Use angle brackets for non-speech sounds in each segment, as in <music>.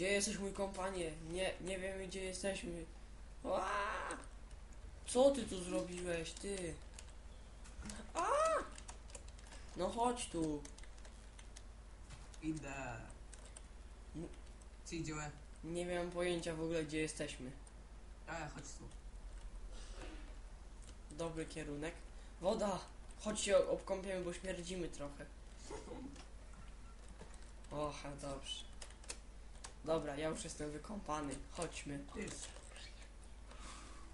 Gdzie jesteś mój kompanie? Nie, nie wiemy gdzie jesteśmy. Ła! Co ty tu zrobiłeś, ty? A! No chodź tu. Idę. Czy idziemy? Nie miałem pojęcia w ogóle gdzie jesteśmy. E, chodź tu. Dobry kierunek. Woda! Chodź się obkąpiemy, bo śmierdzimy trochę. <laughs> Och, dobrze. Dobra, ja już jestem wykąpany. Chodźmy.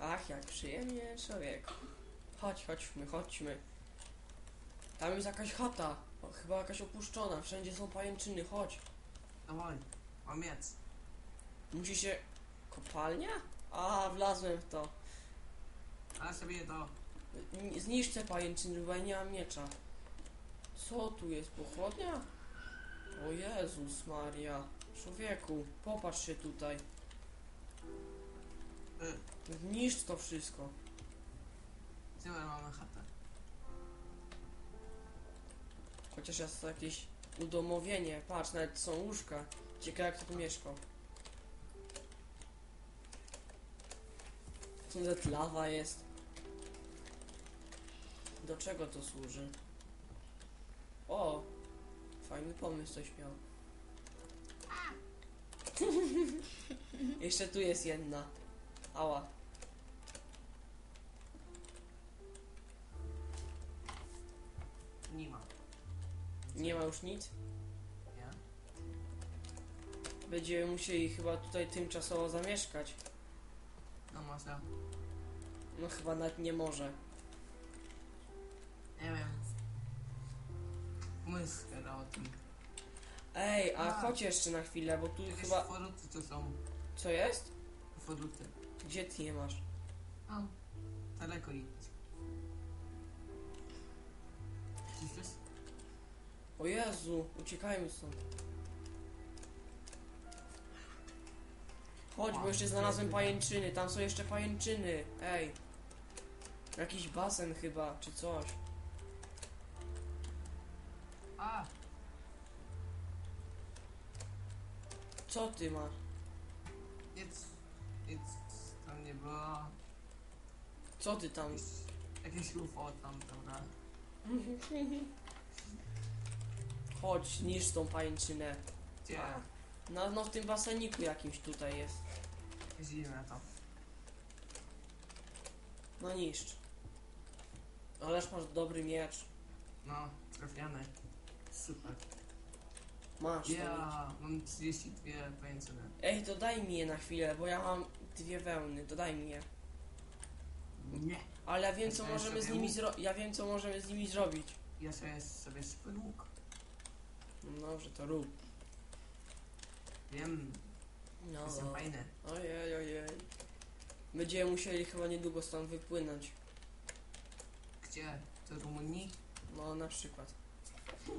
Ach, jak przyjemnie, człowieku. Chodź, chodźmy, chodźmy. Tam jest jakaś chata. O, chyba jakaś opuszczona. Wszędzie są pajęczyny. Chodź. Dawaj. Mam miec. Musi się... Kopalnia? A, wlazłem w to. Ale sobie to. N- Zniszcz te pajęczyny, bo ja nie mam miecza. Co tu jest? Pochodnia? O Jezus Maria. Człowieku, popatrz się tutaj. Y, Zniszcz to wszystko. My mamy chatę? Chociaż jest to jakieś udomowienie. Patrz, nawet są łóżka. Ciekawe jak to tu mieszkał. Co za lawa jest? Do czego to służy? O! Fajny pomysł coś miał. Jeszcze tu jest jedna. Ała. Nie ma. Nie ma już nic? Nie? Będziemy musieli chyba tutaj tymczasowo zamieszkać. No może. No chyba nawet nie może. Nie wiem. Pomysł o tym. Ej, a A. chodź jeszcze na chwilę, bo tu chyba... foruty tu są. Co jest? Foruty. Gdzie ty je masz? A. Daleko idź. Słyszysz? O Jezu, uciekajmy stąd. Chodź, bo jeszcze znalazłem pajęczyny, tam są jeszcze pajęczyny. Ej. Jakiś basen chyba, czy coś. A! Co ty masz? Nic. Nic tam nie było. Co ty tam? Jakieś, jakieś UFO tam, dobra. Chodź, zniszcz tą pajęczynę. Gdzie? No, no w tym baseniku jakimś tutaj jest. Zimne to. No niszcz. Ależ masz dobry miecz. No, trafiamy. Super. Masz. to. Ja mam 32 pajęczyny. Ej, to daj mi je na chwilę, bo ja mam dwie wełny, to daj mi je. Nie. Ale ja wiem co Ja możemy z sobie nimi łuk. zro... Ja wiem co możemy z nimi zrobić. Ja sobie, sobie swój łuk. No, że to rób. Wiem, No. jestem fajny. Ojej, ojej. Będziemy musieli chyba niedługo stąd wypłynąć. Gdzie? Do Rumunii? No, na przykład. <laughs>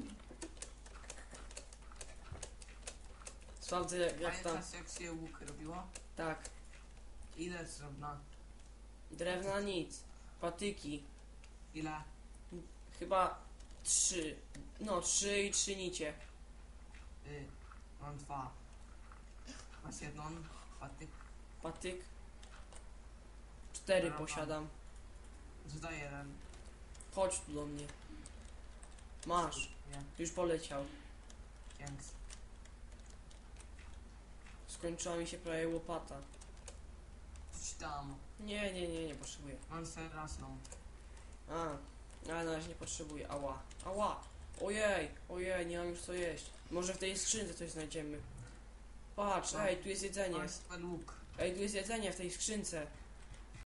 Sprawdzę jak, jak tam. Pamiętasz jak się łuk robiło? Tak. Ile drewna? Drewna nic. Patyki. Ile? Chyba trzy. No, trzy i trzy nicie. Y, mam dwa. Masz jedną? Patyk? Patyk. Cztery Dobra. posiadam. Tutaj jeden. Chodź tu do mnie. Masz. Nie, Już poleciał. thanks. Skończyła mi się prawie łopata. Coś tam. Nie, nie, nie, nie potrzebuję. Mam serasną. A, ale na razie nie potrzebuję. Ała, ała. Ojej, ojej, nie mam już co jeść. Może w tej skrzynce coś znajdziemy. Patrz, No. ej, tu jest jedzenie. Łuk. Ej, tu jest jedzenie w tej skrzynce.